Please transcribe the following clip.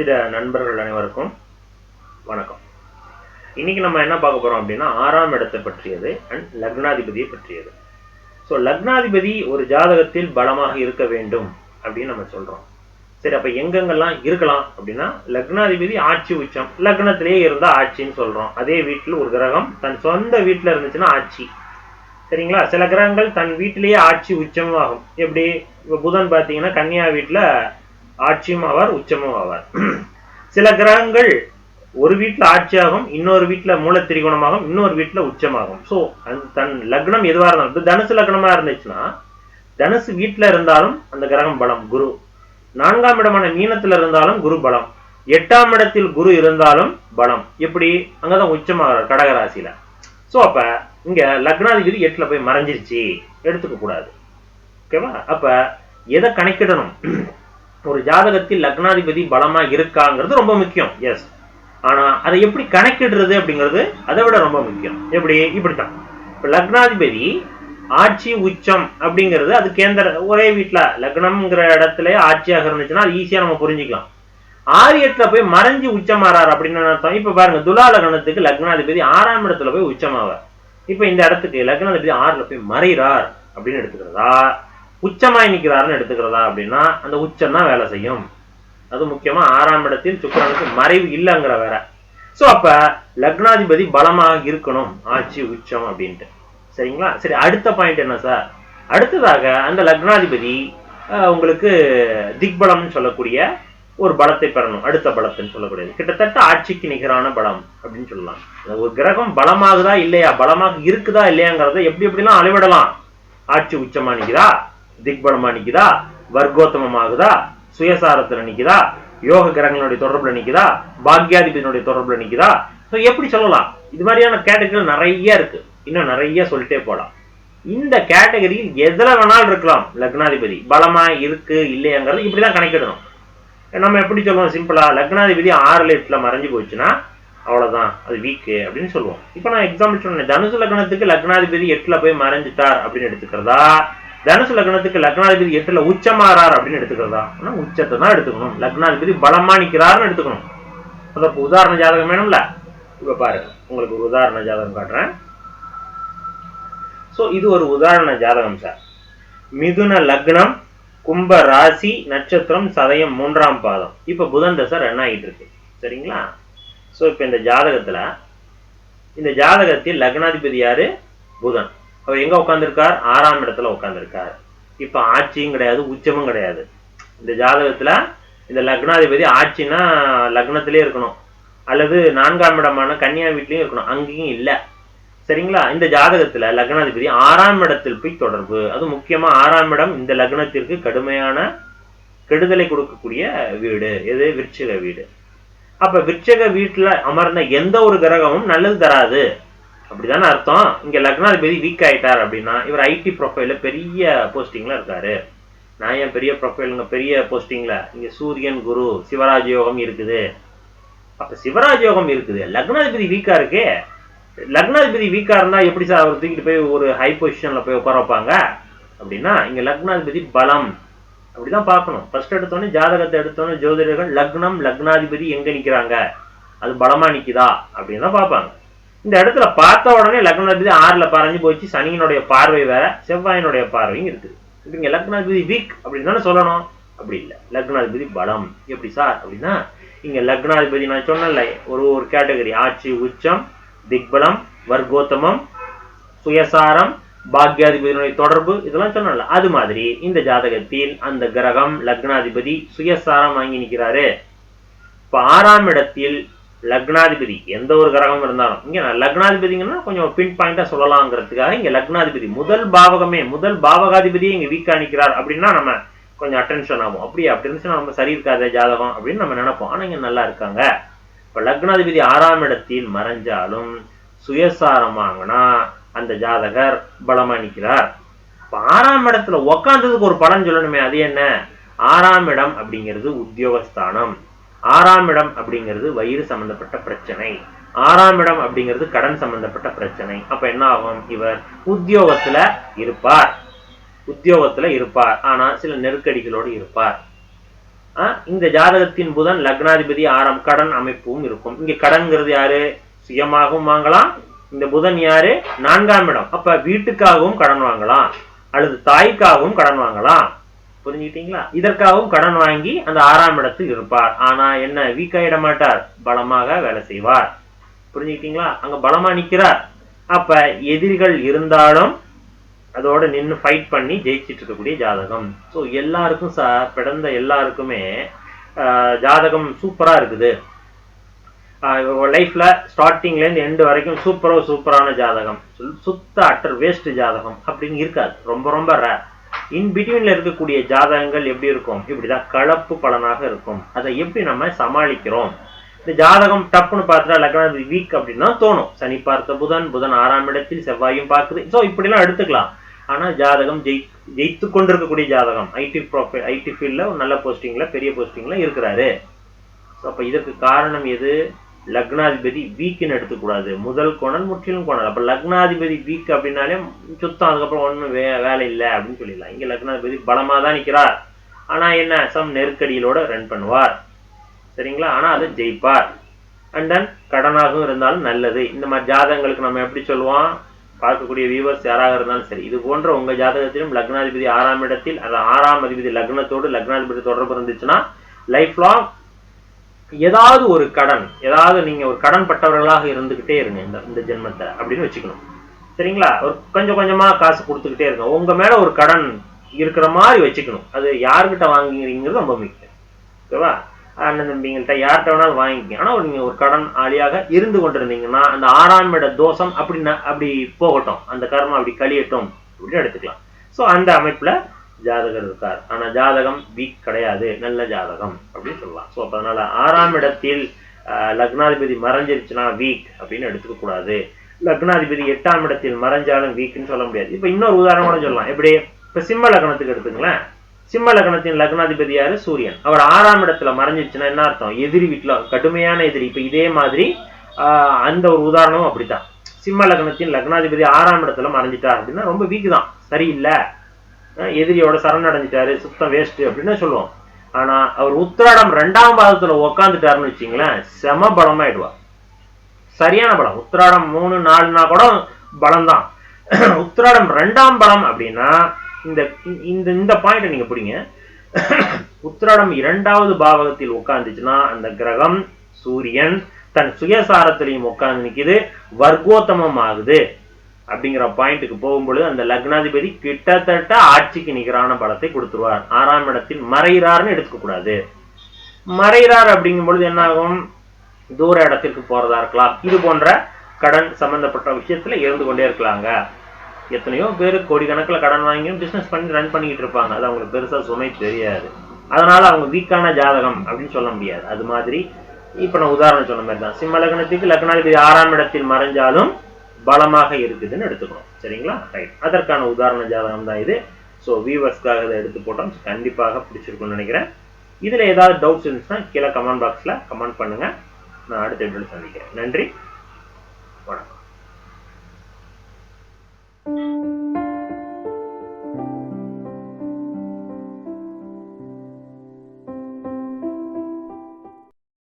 ஜோதிட நண்பர்கள் அனைவருக்கும் வணக்கம். இன்னைக்கு நம்ம என்ன பார்க்க போறோம் அப்படின்னா ஆறாம் இடத்தை பற்றியது அண்ட் லக்னாதிபதியை பற்றியது. ஸோ லக்னாதிபதி ஒரு ஜாதகத்தில் பலமாக இருக்க வேண்டும் அப்படின்னு நம்ம சொல்றோம். சரி அப்ப எங்கெங்கெல்லாம் இருக்கலாம் அப்படின்னா லக்னாதிபதி ஆட்சி உச்சம் லக்னத்திலேயே இருந்தா ஆட்சின்னு சொல்றோம். அதே வீட்டில் ஒரு கிரகம் தன் சொந்த வீட்டில் இருந்துச்சுன்னா ஆட்சி. சரிங்களா? சில கிரகங்கள் தன் வீட்டிலேயே ஆட்சி உச்சமும் ஆகும் எப்படி? இப்போ புதன் பார்த்தீங்கன்னா கன்னியா வீட்டில் ஆட்சியும் ஆவார் உச்சமும் ஆவார். சில கிரகங்கள் ஒரு வீட்டில் ஆட்சியாகும் இன்னொரு வீட்டில் மூல திரிகோணமாகும் இன்னொரு வீட்டில் உச்சமாகும். ஸோ அந்த தன் லக்னம் எதுவாக இருந்தாலும் இப்போ தனுசு லக்னமாக இருந்துச்சுன்னா தனுசு வீட்டில் இருந்தாலும் அந்த கிரகம் பலம் குரு. நான்காம் இடமான மீனத்தில் இருந்தாலும் குரு பலம். எட்டாம் இடத்தில் குரு இருந்தாலும் பலம். எப்படி? அங்கதான் உச்சமாகிறார் கடகராசியில. ஸோ அப்ப இங்க லக்னாதிபதி எட்டுல போய் மறைஞ்சிருச்சு. எடுத்துக்க கூடாது ஓகேவா? அப்ப எதை கணக்கிடணும்? ஒரு ஜாதகத்தில் லக்னாதிபதி பலமா இருக்காங்கிறது ரொம்ப முக்கியம். எஸ் ஆனா அதை எப்படி கணக்கிடுறது அப்படிங்கிறது அதை விட ரொம்ப முக்கியம். எப்படி? இப்படித்தான். இப்ப லக்னாதிபதி ஆட்சி உச்சம் அப்படிங்கிறது அது கேந்திர ஒரே வீட்டுல லக்னம்ங்கிற இடத்துல ஆட்சியாக இருந்துச்சுன்னா அது ஈஸியா நம்ம புரிஞ்சுக்கலாம். ஆரியத்தில் போய் மறைஞ்சு உச்சமாறார் அப்படின்னு அர்த்தம். இப்ப பாருங்க துலா லக்னத்துக்கு லக்னாதிபதி ஆறாம் இடத்துல போய் உச்சமாவார். இப்ப இந்த இடத்துக்கு லக்னாதிபதி ஆறுல போய் மறைகிறார் அப்படின்னு எடுத்துக்கிறதா? உச்சமாய் நிற்கிறாருன்னு எடுத்துக்கிறதா அப்படின்னா அந்த உச்சம் தான் வேலை செய்யும். அது முக்கியமா ஆறாம் இடத்தில் சுக்கரனுக்கு மறைவு இல்லைங்கிற வேற. சோ அப்ப லக்னாதிபதி பலமாக இருக்கணும். ஆட்சி உச்சம் அப்படின்ட்டு. சரிங்களா? சரி அடுத்த பாயிண்ட் என்ன சார் அடுத்ததாக அந்த லக்னாதிபதி உங்களுக்கு திக்பலம்னு சொல்லக்கூடிய ஒரு பலத்தை பெறணும். அடுத்த பலத்தைன்னு சொல்லக்கூடியது. கிட்டத்தட்ட ஆட்சிக்கு நிகரான பலம் அப்படின்னு சொல்லலாம். ஒரு கிரகம் பலமாகுதா இல்லையா? பலமாக இருக்குதா இல்லையாங்கிறத எப்படி எப்படிலாம் அளவிடலாம்? ஆட்சி உச்சமா நிற்கிறா திக்பலமா நிக்குதா வர்க்கோத்தமமாகுதா? சுயசாரத்துல நிக்குதா? யோக கிரகங்களுடைய தொடர்புல நிக்குதா? பாக்யாதிபதியினுடைய தொடர்புல நிக்குதா? ஸோ எப்படி சொல்லலாம்? இது மாதிரியான கேட்டகரிகள் நிறைய இருக்கு. இன்னும் நிறைய சொல்லிட்டே போலாம். இந்த கேட்டகரியில் எதுல வேணாலும் இருக்கலாம் லக்னாதிபதி. பலமா இருக்கு இல்லையாங்கிறது இப்படிதான் கணக்கிடணும். நம்ம எப்படி சொல்லுவோம்? சிம்பிளா லக்னாதிபதி ஆறுல எட்டுல மறைஞ்சு போச்சுன்னா அவ்வளவுதான். அது வீக்கு அப்படின்னு சொல்லுவோம். இப்போ நான் எக்ஸாம்பிள் சொன்னேன். தனுசு லக்னத்துக்கு லக்னாதிபதி எட்டுல போய் மறைஞ்சிட்டார் அப்படின்னு எடுத்துக்கிறதா? தனுசு லக்னத்துக்கு லக்னாதிபதி எட்டுல உச்சமாறார் அப்படின்னு எடுத்துக்கிறதா? ஆனா உச்சத்தை தான் எடுத்துக்கணும். லக்னாதிபதி பலமா நிக்கிறாருன்னு எடுத்துக்கணும். அது உதாரண ஜாதகம் வேணும்ல? இப்ப பாருங்க. உங்களுக்கு ஒரு உதாரண ஜாதகம் காட்டுறேன். சோ இது ஒரு உதாரண ஜாதகம் சார் மிதுன லக்னம் கும்ப ராசி நட்சத்திரம் சதயம் மூன்றாம் பாதம். இப்ப புதன் தசை ரன் ஆகிட்டு இருக்கு சரிங்களா? சோ இப்ப இந்த ஜாதகத்துல இந்த ஜாதகத்தில் லக்னாதிபதி யாரு? புதன். அவர் எங்க உட்காந்துருக்கார் ஆறாம் இடத்துல உட்காந்துருக்கார் இப்ப ஆட்சியும் கிடையாது உச்சமும் கிடையாது. இந்த ஜாதகத்துல இந்த லக்னாதிபதி ஆட்சினா லக்னத்திலே இருக்கணும். அல்லது நான்காம் இடமான கன்னியா வீட்லயும் இருக்கணும். அங்கேயும் இல்ல. சரிங்களா? இந்த ஜாதகத்துல லக்னாதிபதி ஆறாம் இடத்தில் போய் தொடர்பு. அது முக்கியமா ஆறாம் இடம் இந்த லக்னத்திற்கு கடுமையான கெடுதலை கொடுக்கக்கூடிய வீடு. எது? விருட்சக வீடு. அப்ப விருட்சக வீட்டுல அமர்ந்த எந்த ஒரு கிரகமும் நல்லது தராது. அப்படிதானே அர்த்தம்? இங்க லக்னாதிபதி வீக் ஆயிட்டார் அப்படின்னா இவர் ஐடி ப்ரொஃபைல பெரிய போஸ்டிங்ல இருக்காரு. நான் ஏன் பெரிய ப்ரொஃபைலுங்க பெரிய போஸ்டிங்ல இங்க சூரியன் குரு சிவராஜ் யோகம் இருக்குது. அப்ப சிவராஜ் யோகம் இருக்குது. லக்னாதிபதி வீக்கா இருக்கே. லக்னாதிபதி வீக்கா இருந்தா எப்படி சார் அவர் தூக்கிட்டு போய் ஒரு ஹை பொசிஷன்ல போய் உட்கார வைப்பாங்க? அப்படின்னா இங்க லக்னாதிபதி பலம். அப்படிதான் பார்க்கணும். ஃபர்ஸ்ட் எடுத்தோடனே ஜாதகத்தை எடுத்தோடனே ஜோதிடர்கள் லக்னம் லக்னாதிபதி எங்க நிக்கிறாங்க? அது பலமா நிக்குதா? அப்படின்னு தான் பார்ப்பாங்க. இந்த இடத்துல பார்த்த உடனே லக்னாதிபதி ஆறுல பறஞ்சு போச்சு. சனியினுடைய பார்வை வேற செவ்வாயினுடைய பார்வையும் இருக்குது. இங்க லக்னாதிபதி வீக் அப்படின்னு தானே சொல்லணும். அப்படி இல்லை. லக்னாதிபதி பலம். எப்படி சார்? அப்படின்னா இங்க லக்னாதிபதி நான் சொன்னேன்ல ஒரு ஒரு கேட்டகரி. ஆட்சி உச்சம் திக்பலம் வர்க்கோத்தமம் சுயசாரம் பாக்யாதிபதியினுடைய தொடர்பு இதெல்லாம் சொன்னல அது மாதிரி இந்த ஜாதகத்தில் அந்த கிரகம் லக்னாதிபதி சுயசாரம் வாங்கி நிற்கிறாரு இப்ப ஆறாம் இடத்தில் லக்னாதிபதி எந்த ஒரு கிரகம் இருந்தாலும். இங்க நான் லக்னாதிபதிங்கன்னா கொஞ்சம் பின் பாயிண்டா சொல்லலாங்கிறதுக்காக இங்க லக்னாதிபதி. முதல் பாவகமே முதல் பாவகாதிபதியே இங்க வீக்கா நிற்கிறார் அப்படின்னா நம்ம கொஞ்சம் அட்டென்ஷன் ஆகும். அப்படி அப்படி இருந்துச்சுன்னா நம்ம சரி இருக்காத ஜாதகம் அப்படின்னு நம்ம நினைப்போம். ஆனா இங்க நல்லா இருக்காங்க. இப்ப லக்னாதிபதி ஆறாம் இடத்தில் மறைஞ்சாலும் சுயசாரமாகனா அந்த ஜாதகர் பலமா நிற்கிறார் இப்ப ஆறாம் இடத்துல உக்காந்ததுக்கு ஒரு பலன் சொல்லணுமே அது என்ன? ஆறாம் இடம் அப்படிங்கிறது உத்தியோகஸ்தானம். ஆறாம் இடம் அப்படிங்கிறது வயிறு சம்பந்தப்பட்ட பிரச்சனை. ஆறாம் இடம் அப்படிங்கிறது கடன் சம்பந்தப்பட்ட பிரச்சனை. அப்ப என்ன ஆகும்? இவர் உத்தியோகத்துல இருப்பார். உத்தியோகத்துல இருப்பார். ஆனா சில நெருக்கடிகளோடு இருப்பார். ஆஹ் இந்த ஜாதகத்தின் புதன் லக்னாதிபதி ஆறாம் கடன் அமைப்பும் இருக்கும். இங்க கடன்கிறது யாரு? சுயமாகவும் வாங்கலாம். இந்த புதன் யாரு? நான்காம் இடம். அப்ப வீட்டுக்காகவும் கடன் வாங்கலாம். அல்லது தாய்க்காகவும் கடன் வாங்கலாம். புரிஞ்சுக்கிட்டீங்களா? இதற்காகவும் கடன் வாங்கி அந்த ஆறாம் இடத்தில் இருப்பார். ஆனா என்ன வீக்காயிட மாட்டார். பலமாக வேலை செய்வார். புரிஞ்சுக்கிட்டீங்களா? அங்க பலமா நிக்கிறார். அப்ப எதிரிகள் இருந்தாலும் அதோட நின்று ஃபைட் பண்ணி ஜெயிச்சிட்டு இருக்கக்கூடிய ஜாதகம். ஸோ எல்லாருக்கும் சார் பிறந்த எல்லாருக்குமே ஆஹ், ஜாதகம் சூப்பரா இருக்குது. லைஃப்ல ஸ்டார்டிங்ல இருந்து எண்டு வரைக்கும் சூப்பரோ சூப்பரான ஜாதகம். சு- சுத்த அட்டர் வேஸ்ட் ஜாதகம். அப்படின்னு இருக்காது. ரொம்ப ரொம்ப ரேர் இன்பிட்வீன்ல இருக்கக்கூடிய ஜாதகங்கள் எப்படி இருக்கும்? இப்படிதான் கலப்பு பலனாக இருக்கும். அதை எப்படி நம்ம சமாளிக்கிறோம்? இந்த ஜாதகம் டப்புன்னு பார்த்துட்டா லக்னாதிபதி வீக் அப்படின்னா தோணும். சனி பார்த்த புதன் புதன் ஆறாம் இடத்தில் செவ்வாயும் பார்க்குது. ஸோ இப்படிலாம் எடுத்துக்கலாம். ஆனால் ஜாதகம் ஜெயி ஜெயித்து கொண்டிருக்கக்கூடிய ஜாதகம் ஐடி ப்ராஃபிட் ஐடி ஃபீல்டில் ஒரு நல்ல போஸ்டிங்கில் பெரிய போஸ்டிங்கில் இருக்கிறாரு. ஸோ அப்போ இதற்கு காரணம் எது? லக்னாதிபதி வீக்குன்னு எடுத்துக்கூடாது. முதல் கோணல் முற்றிலும் கோணல். அப்ப லக்னாதிபதி வீக் அப்படின்னாலே சுத்தம். அதுக்கப்புறம் ஒன்றும் வே வேலை இல்லை அப்படின்னு சொல்லிடலாம். இங்கே லக்னாதிபதி பலமாக தான் நிற்கிறார் ஆனால் என்ன? சம் நெருக்கடியிலோட ரன் பண்ணுவார். சரிங்களா? ஆனால் அதை ஜெயிப்பார். அண்ட் தென் கடனாகவும் இருந்தாலும் நல்லது. இந்த மாதிரி ஜாதகங்களுக்கு நம்ம எப்படி சொல்லுவோம்? பார்க்கக்கூடிய வியூவர்ஸ் யாராக இருந்தாலும் சரி. இது போன்ற உங்கள் ஜாதகத்திலும் லக்னாதிபதி ஆறாம் இடத்தில் அது ஆறாம் அதிபதி லக்னத்தோடு லக்னாதிபதி தொடர்பு இருந்துச்சுன்னா லைஃப் லாங் ஏதாவது ஒரு கடன் ஏதாவது நீங்க ஒரு கடன் பட்டவர்களாக இருந்துகிட்டே இருங்க இந்த இந்த ஜென்மத்தை அப்படின்னு வச்சுக்கணும். சரிங்களா? ஒரு கொஞ்சம் கொஞ்சமா காசு கொடுத்துக்கிட்டே இருங்க. உங்க மேல ஒரு கடன் இருக்கிற மாதிரி வச்சுக்கணும். அது யார்கிட்ட வாங்குறீங்கிறது ரொம்ப முக்கியம். ஓகேவா? அண்ணன் தம்பிங்கள்ட்ட யார்கிட்ட வேணாலும் வாங்கிக்க ஆனா நீங்க ஒரு கடன் ஆளியாக இருந்து கொண்டிருந்தீங்கன்னா அந்த ஆறாம் இட தோஷம் அப்படி அப்படி போகட்டும். அந்த கர்மம் அப்படி கழியட்டும் அப்படின்னு எடுத்துக்கலாம். சோ அந்த அமைப்புல ஜாதகர் இருக்கார். ஆனா ஜாதகம் வீக் கிடையாது. நல்ல ஜாதகம் அப்படின்னு சொல்லலாம். சோ அதனால ஆறாம் இடத்தில் லக்னாதிபதி மறைஞ்சிருச்சுன்னா வீக் அப்படின்னு எடுத்துக்க கூடாது. லக்னாதிபதி எட்டாம் இடத்தில் மறைஞ்சாலும் வீக்னு சொல்ல முடியாது. இப்ப இன்னொரு உதாரணம் கூட சொல்லலாம். எப்படி? இப்ப சிம்ம லக்னத்துக்கு எடுத்துங்களேன் சிம்ம லக்னத்தின் லக்னாதிபதி யாரு? சூரியன். அவர் ஆறாம் இடத்துல மறைஞ்சிருச்சுன்னா என்ன அர்த்தம்? எதிரி வீட்டுல கடுமையான எதிரி. இப்ப இதே மாதிரி அந்த ஒரு உதாரணமும் அப்படித்தான். சிம்ம லக்னத்தின் லக்னாதிபதி ஆறாம் இடத்துல மறைஞ்சிட்டார் அப்படின்னா ரொம்ப வீக் தான். சரியில்லை. எதிரியோட சரணடைஞ்சிட்டாரு சுத்தம் வேஸ்ட் அப்படின்னு சொல்லுவோம். ஆனா அவர் உத்திராடம் ரெண்டாம் பாதத்துல உக்காந்துட்டாருன்னு வச்சுங்களேன் செம பலமாயிடுவார் சரியான பலம். உத்திராடம் மூணு நாலுனா கூட பலம் தான் உத்திராடம் ரெண்டாம் பலம் அப்படின்னா இந்த இந்த இந்த பாயிண்ட் நீங்க பிடிங்க. உத்திராடம் இரண்டாவது பாவகத்தில் உட்கார்ந்துச்சுன்னா அந்த கிரகம் சூரியன் தன் சுயசாரத்திலையும் உட்கார்ந்து நிக்குது வர்க்கோத்தமம் ஆகுது. அப்படிங்கிற பாயிண்ட்டுக்கு போகும்பொழுது அந்த லக்னாதிபதி கிட்டத்தட்ட ஆட்சிக்கு நிகரான பலத்தை கொடுத்துருவார். ஆறாம் இடத்தில் மறைகிறார்னு எடுத்துக்க கூடாது மறைகிறார் அப்படிங்கும் பொழுது என்ன ஆகும் தூர இடத்திற்கு போறதா இருக்கலாம். இது போன்ற கடன் சம்பந்தப்பட்ட விஷயத்துல இருந்து கொண்டே இருக்கலாங்க. எத்தனையோ பேர் கோடிக்கணக்கில் கடன் வாங்கி பிசினஸ் பண்ணி ரன் பண்ணிக்கிட்டு இருப்பாங்க. அது அவங்களுக்கு பெருசா சுமை தெரியாது. அதனால அவங்க வீக்கான ஜாதகம் அப்படின்னு சொல்ல முடியாது. அது மாதிரி இப்ப நான் உதாரணம் சொன்ன மாதிரி தான். சிம்ம லக்னத்துக்கு லக்னாதிபதி ஆறாம் இடத்தில் மறைஞ்சாலும் பலமாக இருக்குதுன்னு எடுத்துக்கணும். சரிங்களா? ரைட் அதற்கான உதாரண ஜாதகம் தான் இது. ஸோ வியூவர்ஸ்க்காக இதை எடுத்து போட்டோம். கண்டிப்பாக பிடிச்சிருக்கும்னு நினைக்கிறேன். இதுல ஏதாவது டவுட்ஸ் இருந்துச்சுன்னா கீழே கமெண்ட் பாக்ஸ்ல கமெண்ட் பண்ணுங்க. நான் அடுத்த வீடியோவில் சந்திக்கிறேன். நன்றி. வணக்கம்.